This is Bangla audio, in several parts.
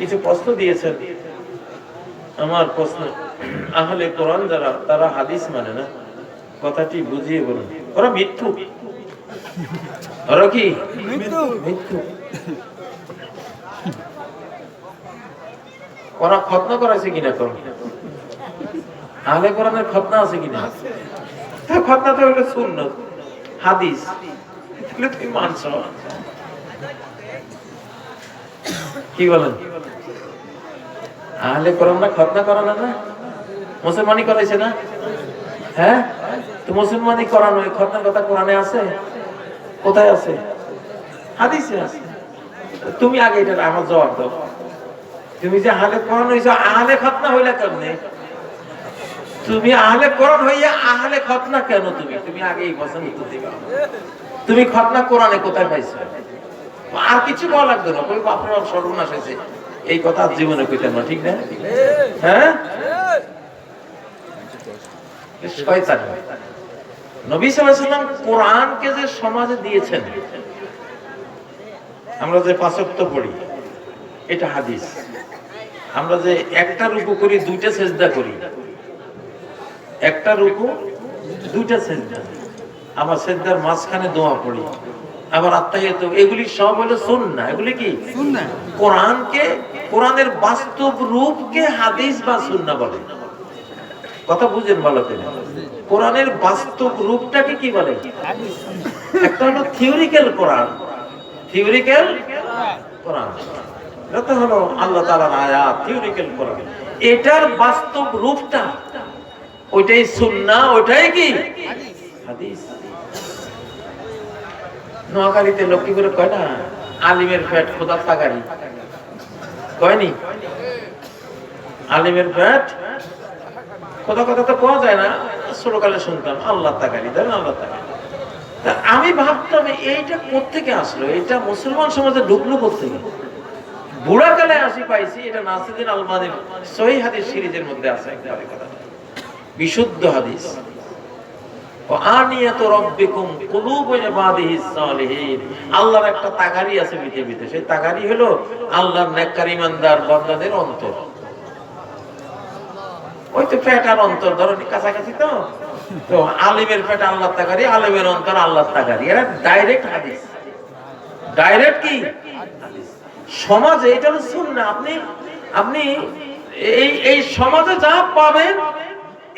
কিছু প্রশ্ন দিয়েছেন। আমার প্রশ্ন আহলে কোরআন যারা তারা হাদিস মানে না। কথাটি বুঝিয়ে বলুন। ওরা মৃত্যু ওরা কি? মৃত্যু ওরা খতনা করাইছে কিনা কর আহলে কোরআনের খতনা আছে কিনা? খতনা তো হলো সুন্নত হাদিস। তাহলে তুমি মানছ। কি বলেন? আহলে কোরআনরা খতনা করানো না? মুসলমানি করাইছে না? হ্যাঁ? তো মুসলমানি করানো, এই খতনার কথা কোরআনে আছে? কোথায় আছে? হাদিসে আছে। তুমি আগে এটা আমার জবাব দাও। তুমি যে আহলে কোরআন হইছো, আহলে খতনা হইলা কেমনে? তুমি আহলে কোরআন হইয়া আহলে খতনা কেন তুমি? তুমি আগে এই কথা উত্তর দিবা। তুমি খতনা কোরআনে কোথায় পাইছো? আর কিছু বলা লাগবে না। সর্বনাশ হয়েছে। এই কথা জীবনে না, ঠিক না? হ্যাঁ? শয়তান। নবী কোরআনকে যে সমাজে দিয়েছেন, আমরা যে পাঁচক্ত পড়ি, এটা হাদিস। আমরা যে একটা রুকু করি, দুইটা সেজদা করি। একটা রুকু, দুইটা সেজদা। আমার সেজদার মাঝখানে দোয়া পড়ি। আবার আত্মাহিত এগুলি সব হলো সুন্নাহ। এগুলি কি? কোরআনকে কোরআনের বাস্তব রূপকে হাদিস বা সুন্নাহ বলে। কথা বুঝেন ভালো করে। কোরআনের বাস্তব রূপটাকে কি বলে? একটা হলো থিওরিক্যাল কোরআন। থিওরিক্যাল কোরআন। এটা হলো আল্লাহ তাআলার আয়াত থিওরিক্যাল কোরআন। এটার বাস্তব রূপটা ওইটাই সুন্নাহ ওইটাই কি? হাদিস। নোয়াখালীতে লক্ষ্মী করে কয় না? আলিমের ফ্যাট খোদা তাগারি কয়নি আলিমের ফ্যাট খোদা কথা তো পাওয়া যায় না। ছোটকালে শুনতাম, আল্লাহ তাগারি ধরেন আল্লাহ তাগারি আমি ভাবতাম, এইটা কোত্থেকে আসলো? এটা মুসলমান সমাজে ঢুকলো কোত্থেকে? বুড়াকালে আসি পাইছি, এটা নাসিদিন আলমানের সহি হাদিস সিরিজের মধ্যে আছে একবারে কথা বিশুদ্ধ হাদিস। আল্লাহর একটা আছে সেই তাগারি আল্লাহর অন্তর। ওই তো অন্তর, ধরো কাছাকাছি তো। তো আলিমের পেট আল্লাহর তাগারি, আলিমের অন্তর আল্লাহর তাগারি। এরা ডাইরেক্ট হাদিস। ডাইরেক্ট কি? সমাজে এটা হলো সুন্নাহ। আপনি আপনি এই এই সমাজে যা পাবেন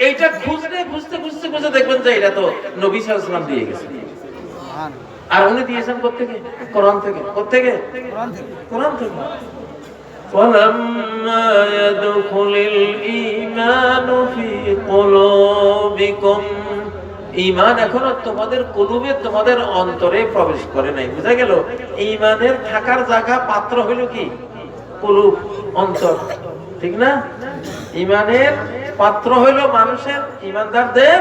এইটা খুঁজতে খুঁজতে খুঁজতে খুঁজতে দেখবেন যে এটা তো নবী সাল্লাল্লাহু দিয়ে গেছে আর উনি দিয়েছেন কোত্থেকে কোরআন থেকে কোত্থেকে কোরআন থেকে ولما يدخل الإيمان في قلوبكم ইমান এখনো তোমাদের কলুবে তোমাদের অন্তরে প্রবেশ করে নাই বুঝা গেল ইমানের থাকার জায়গা পাত্র হইল কি কলুব অন্তর ঠিক না ইমানের পাত্র হইল মানুষের ইমানদারদের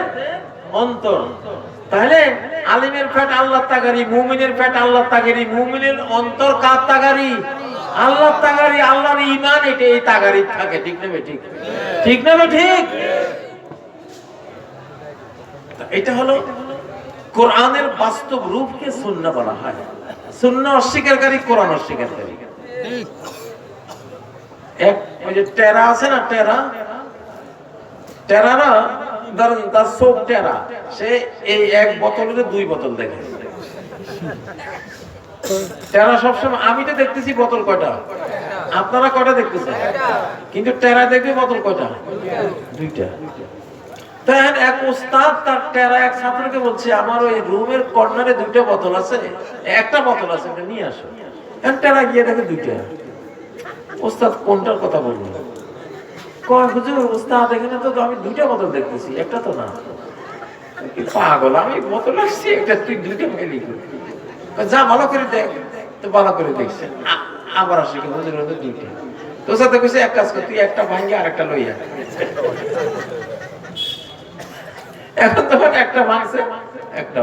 অন্তর। তাহলে আলিমের ফ্যাট আল্লাহ তাগারি, মুমিনের ফ্যাট আল্লাহ তাগারি, মুমিনের অন্তর কার তাগারি? আল্লাহ তাগারি, আল্লাহর ইমান এটা এই তাগারি থাকে, ঠিক না ঠিক ঠিক না ঠিক এটা হলো কোরআনের বাস্তব রূপকে শূন্য বলা হয়। শূন্য অস্বীকারী, কোরআন অস্বীকারী। এক ওই যে টেরা আছে না, টেরা? টেরারা, ধরেন তার চোখ টেরা, সে এই এক বোতলের দুই বোতল দেখে। টেরা সবসময়, আমি তো দেখতেছি বোতল কয়টা। আপনারা কয়টা দেখতেছেন? কিন্তু টেরা দেখবে বোতল কয়টা? দুইটা। তখন এক উস্তাদ তার টেরা, এক ছাত্রকে বলছে আমার ওই রুমের কর্নারে দুইটা বোতল আছে, একটা বোতল আছে নিয়ে আসো। টেরা গিয়ে দেখে দুইটা। উস্তাদ কোনটার কথা বলব হুজুর, উস্তাদ, এখানে তো আমি দুইটা দেখতেছি, একটা তো না। পাগল, আমি আসছি, একটা তুই দুইটা যা, ভালো করে দেখ। তো ভালো করে দেখছে আবার কি হুজুর হুজুর, দুইটা। তোর সাথে কইছে, এক কাজ কর, তুই একটা ভাঙ্গে আর একটা লইয়া এখন তখন একটা ভাঙছে, একটা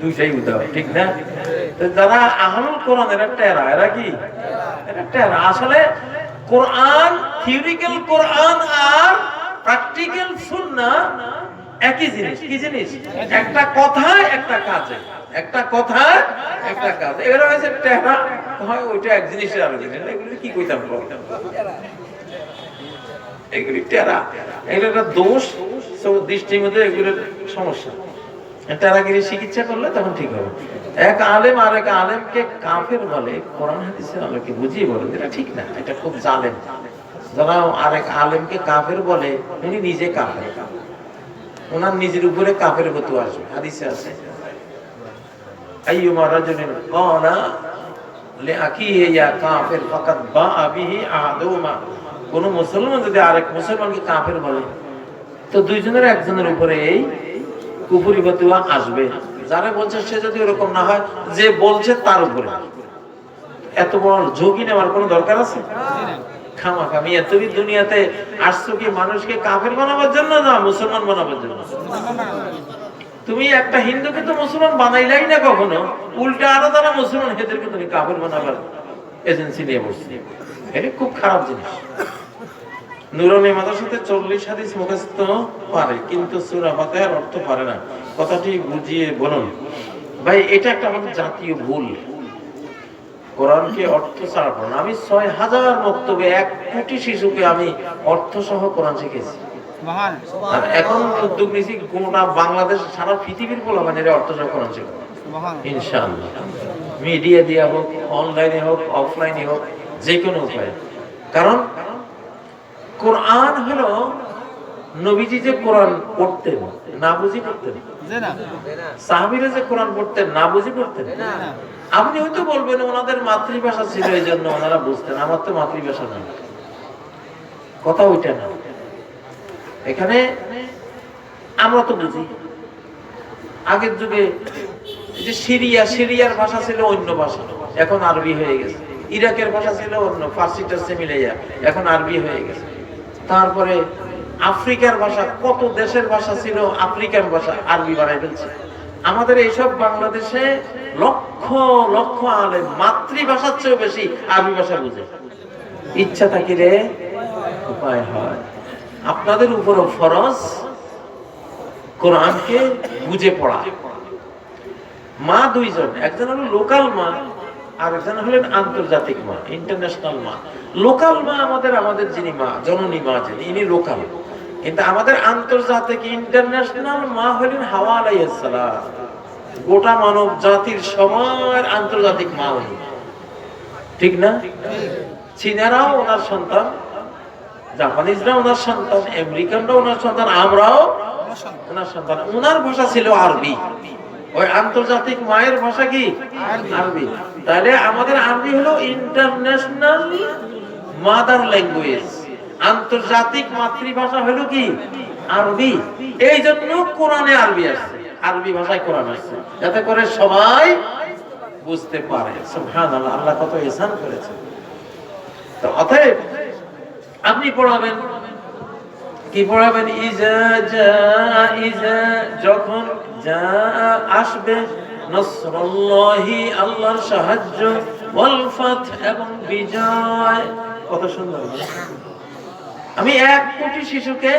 দুইটাই ঠিক না? যারা আহলুল কোরআন, এরা টেরা, এরা কি? এরা টেরা। আসলে কোরআন থিওরিক্যাল কোরআন আর প্র্যাকটিক্যাল সুন্নাহ একই জিনিস, কি জিনিস? একটা কথা একটা কাজে, একটা কথা একটা কাজ। এগুলো হয়েছে টেহরা, হয় ওইটা এক জিনিসের আরও জিনিস। এগুলো কি কইতাম এগুলি টেরা এগুলো একটা দোষ তো দৃষ্টির মধ্যে এগুলোর সমস্যা। টেরাগিরি চিকিৎসা করলে তখন ঠিক হবে। এক আলেম আর এক আলেমকে কাফের বলে, কোরআন হাদিসের আলোকে বুঝিয়ে বলে এটা ঠিক না, এটা খুব জালেম। যারা আরেক আলেমকে কাফের বলে উনি নিজে কাফের। ওনার নিজের উপরে কাফের হতে আসবে। হাদিসে আছে। আইয়ুমা রাজুলিন ক্বালা লিআকিহি ইয়া কাফির, ফাকাদ বাআ বিহি আহাদুহুমা। কোন মুসলমান যদি আরেক মুসলমানকে কাফের বলে, তো দুইজনের একজনের উপরে এই কুফরি ফতুয়া আসবে। যারা বলছে সে যদি ওরকম না হয়, যে বলছে তার উপরে। এত বড় ঝুঁকি নেওয়ার কোনো দরকার আছে? খামাখা আমি এতই দুনিয়াতে মানুষকে কাফের বানাবার জন্য না মুসলমান বানাবার জন্য? তুমি একটা হিন্দুকে তো মুসলমান বানাইলাই না কখনো? উল্টা আরও তারা মুসলমান এদেরকে তুমি কাফের বানাবার এজেন্সি নিয়ে বসছি। এটা খুব খারাপ জিনিস। নুরানি মাদ্রাসাতে চল্লিশ হাদিস মুখস্থ পারে, কিন্তু অর্থ পারে না। কথাটি বুঝিয়ে বলুন। ভাই, এটা একটা আমাদের জাতীয় ভুল। কোরআনকে অর্থ ছাড়া পড়ান আমি ছয় হাজার বক্তব্যে এক কোটি শিশুকে আমি অর্থ সহ কোরআন শিখেছি। এখন উদ্যোগ নিয়েছি গোটা বাংলাদেশ সারা পৃথিবীর পোলাবান এর অর্থ সহ কোরআন শিখব ইনশাআল্লাহ। মিডিয়া দিয়া হোক অনলাইনে হোক অফলাইনে হোক যে কোনো উপায়ে। কারণ কোরআন হলো নবীজি যে কোরআন পড়তেন না বুঝি পড়তেন? সাহাবিরা যে কোরআন পড়তেন না বুঝি পড়তেন? আপনি হয়তো বলবেন ওনাদের মাতৃভাষা ছিল এই জন্য ওনারা বুঝতেন আমার তো মাতৃভাষা নেই। কথা ওইটা না। এখানে আমরা তো বুঝি। আগের যুগে যে সিরিয়া সিরিয়ার ভাষা ছিল অন্য ভাষা এখন আরবি হয়ে গেছে। ইরাকের ভাষা ছিল অন্য ফার্সি টার্সি মিলে যায় এখন আরবি হয়ে গেছে। তারপরে আফ্রিকার ভাষা, কত দেশের ভাষা ছিল আফ্রিকান ভাষা আরবি বানাই ফেলছে। আমাদের এইসব বাংলাদেশে লক্ষ লক্ষ আলে মাতৃভাষার চেয়েও বেশি আরবি ভাষা বুঝে। ইচ্ছা থাকিলে উপায় হয়। আপনাদের উপরও ফরজ কোরআনকে বুঝে পড়া। মা দুইজন, একজন হলো লোকাল মা, আর একজন হলেন আন্তর্জাতিক মা, ইন্টারন্যাশনাল মা। লোকাল মা আমাদের আমাদের যিনি মা, জননী মা যিনি, ইনি লোকাল। কিন্তু আমাদের আন্তর্জাতিক ইন্টারন্যাশনাল মা হলেন হাওয়া আলাইহিস সালাম গোটা মানব জাতির সময়ের আন্তর্জাতিক মা উনি ঠিক না? চীনারাও ওনার সন্তান জাপানিজরা ওনার সন্তান আমেরিকানরা ওনার সন্তান, আমরাও ওনার সন্তান। ওনার ভাষা ছিল আরবি। ওই আন্তর্জাতিক মায়ের ভাষা কি? আরবি। তাহলে আমাদের আরবি হলো ইন্টারন্যাশনাল মাদার ল্যাঙ্গুয়েজ আন্তর্জাতিক মাতৃভাষা হলো কি? আরবি। এই জন্য কোরআনে আরবি আসছে। আরবি ভাষায় কোরআন আসছে। যাতে করে সবাই বুঝতে পারে। আল্লাহ কত ইহসান করেছে। অতএব আপনি পড়াবেন। কি পড়াবেন? যখন যা আসবে, নসরুল্লাহি, আল্লাহর সাহায্য, ওয়াল ফাত এবং বিজয়। কত সুন্দর? আমি এক কোটি শিশুকে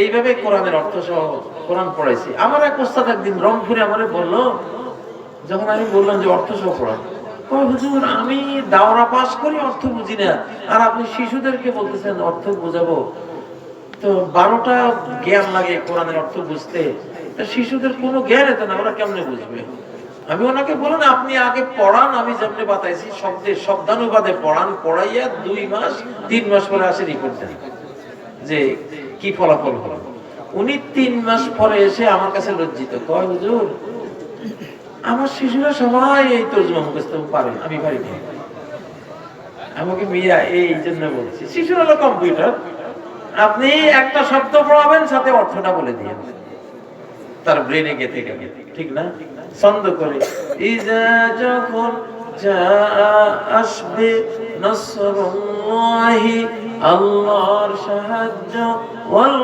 এইভাবে কোরআনের অর্থ সহ কোরআন পড়াইছি। আমার এক ওস্তাদ একদিন রংপুরে আমারে বলল, যখন আমি বললাম যে অর্থ সহ পড়ান হুজুর, আমি দাওরা পাস করি, অর্থ বুঝি না। আর আপনি শিশুদেরকে বলতেছেন অর্থ বোঝাবো। তো বারোটা জ্ঞান লাগে কোরআনের অর্থ বুঝতে। শিশুদের কোনো জ্ঞান এত না, ওরা কেমনে বুঝবে? আমি ওনাকে বলুন আপনি আগে পড়ান, আমি যেমনি বাতাইছি, শব্দে, শব্দানুবাদে পড়ান, পড়াইয়া দুই মাস, তিন মাস পরে আসে রিপোর্ট দেন। যে কি ফলাফল হলো? উনি তিন মাস পরে এসে আমার কাছে লজ্জিত। কয়, হুজুর, আমার শিশুরা সবাই এই তর্জমা মুখস্থ পারে আমি পারি আমাকে মিয়া এই জন্য বলছি হলো কম্পিউটার, আপনি একটা শব্দ পড়াবেন, সাথে অর্থটা বলে দিয়ে তার ব্রেনে গেতে গেলে ঠিক না? ছন্দ করে যখন যা আসবে, নসরুল্লাহি আল্লাহর সাহায্য, ওয়াল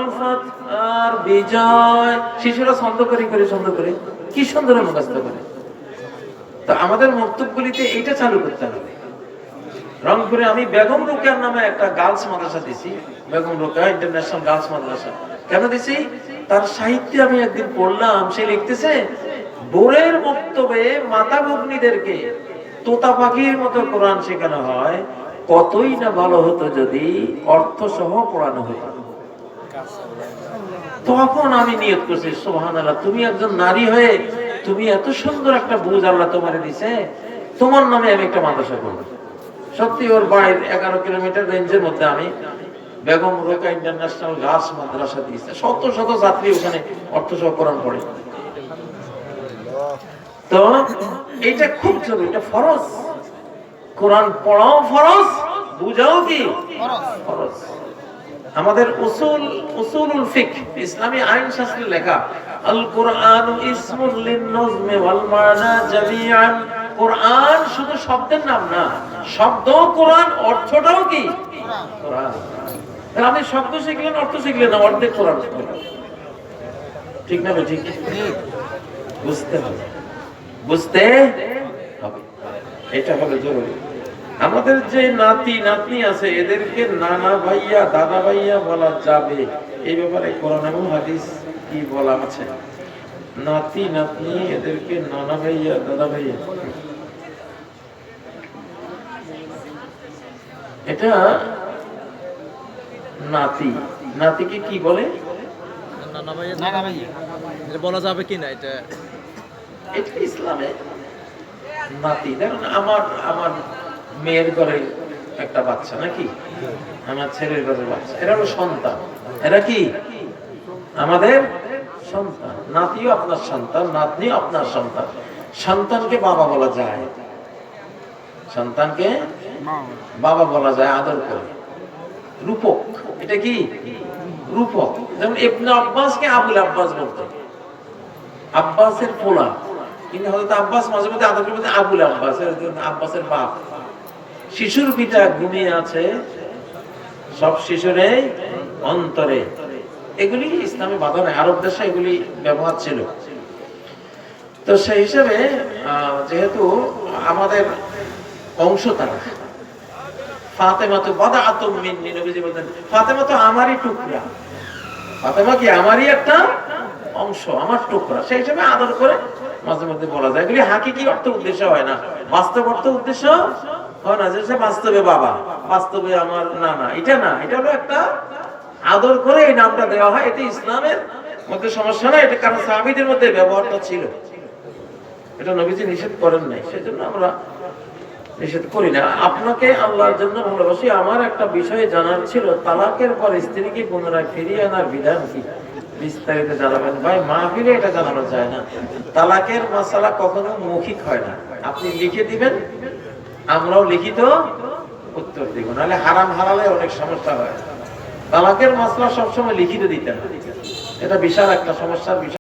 বিজয়। শিশুরা ছন্দ করে করে, ছন্দ করে। কি সুন্দর মুখস্থ করে। তো আমাদের মন্তব্যগুলিতে এইটা চালু করতে হবে। রংপুরে আমি বেগম রোকেয়ার নামে একটা গার্লস মাদ্রাসা দিছি বেগম রোকেয়া ইন্টারন্যাশনাল গার্লস মাদ্রাসা। কেন দিছি তার সাহিত্যে আমি একদিন পড়লাম, সে লিখতেছে, বোরের মক্তবে মাতা ভগ্নীদেরকে তোতা পাখির মতো কোরআন শেখানো হয় কতই না ভালো হতো যদি অর্থ সহ পড়ানো হতো। তখন আমি নিয়ত করছি সোহান আল্লাহ তুমি একজন নারী হয়ে তুমি এত সুন্দর একটা বুঝ আল্লাহ তোমার দিছে, তোমার নামে আমি একটা মাদ্রাসা করব। সত্যি ওর বাড়ির এগারো কিলোমিটার রেঞ্জের মধ্যে আমি বেগম রোকা ইন্টারন্যাশনাল গার্লস মাদ্রাসা দিয়েছে। শত শত ছাত্রী ওখানে অর্থ সহ কোরআন পড়ে। তো এটা খুব জরুরি, এটা ফরজ। কোরআন পড়াও ফরজ, বুঝাও কি? ফরজ। আমাদের উসুল, উসুলুল ফিক ইসলামী আইন শাস্ত্রে লেখা, আল কোরআন ইসমুল ওয়াল মানা জামিআন। কোরআন শুধু শব্দের নাম না, শব্দ কোরআন অর্থটাও কি? কোরআন। আপনি শব্দ শিখলেন, অর্থ শিখলেন না, অর্ধেক কোরআন ঠিক না ঠিক বুঝতে হবে। বুঝতে হবে। এটা হলো জরুরি। আমাদের যে নাতি নাতনি আছে এদেরকে নানা ভাইয়া দাদা ভাইয়া বলা যাবে। এই ব্যাপারে কোরআন এবং হাদিস কি বলা আছে? নাতি নাতনি এদেরকে নানা ভাইয়া দাদা ভাইয়া। এটা নাতি। নাতিকে কি বলে? নানা ভাইয়া নানা ভাইয়া। এটা বলা যাবে কি না এটা? এটা ইসলামে নাতি। দেখুন আমার আমার মেয়ের ঘরে একটা বাচ্চা নাকি? আমার ছেলের ঘরের বাচ্চা। এরা হলো সন্তান। এরা কি? আমাদের সন্তান। নাতিও আপনার সন্তান, নাতনিও আপনার সন্তান। সন্তানকে বাবা বলা যায়। সন্তানকে বাবা বলা যায় আদর করে। রূপক। এটা কি? রূপক। যেমন আব্বাসকে আবুল আব্বাস বলতো। আব্বাসের পোলা। কিন্তু হয়তো আব্বাস মাঝে মধ্যে আদর করে আবুল আব্বাস আব্বাসের বাপ। শিশুর পিতা ঘুমিয়ে আছে, সব শিশুরে অন্তরে। এগুলি ইসলামে বাধা নাই আরব দেশে এগুলি ব্যবহার ছিল। তো সেই হিসাবে যেহেতু আমাদের অংশ তারা ফাতেমা তো বাদা আতম মিন্নি, নবীজি বলতেন ফাতেমা তো আমারই টুকরা। ফাতেমা কি আমারই একটা অংশ, আমার টুকরা? সেই হিসেবে আদর করে মাঝে মধ্যে বলা যায়। এগুলি হাকিকি অর্থ উদ্দেশ্য হয় না। বাস্তব অর্থ উদ্দেশ্য হয় না যে সে বাস্তবে বাবা, বাস্তবে আমার না না এটা না, এটা হলো একটা আদর করে এই নামটা দেওয়া হয়। এতে ইসলামের মধ্যে সমস্যা না এটা কারণ সাহাবিদের মধ্যে ব্যবহারটা ছিল। এটা নবীজি নিষেধ করেন নাই, সেজন্য আমরা নিষেধ করি না। আপনাকে আল্লাহর জন্য ভালোবাসি। আমার একটা বিষয় জানার ছিল, তালাকের পর স্ত্রীকে পুনরায় ফিরিয়ে আনার বিধান কি? বিস্তারিত জানাবেন। ভাই, মাহফিলে এটা জানানো যায় না। তালাকের মশালা কখনো মৌখিক হয় না। আপনি লিখে দিবেন, আমরাও লিখিত উত্তর দিব। নাহলে হারাম হারালে অনেক সমস্যা হয়। তালাকের মশলা সবসময় লিখিত দিতে হয়। এটা বিশাল একটা সমস্যার বিষয়।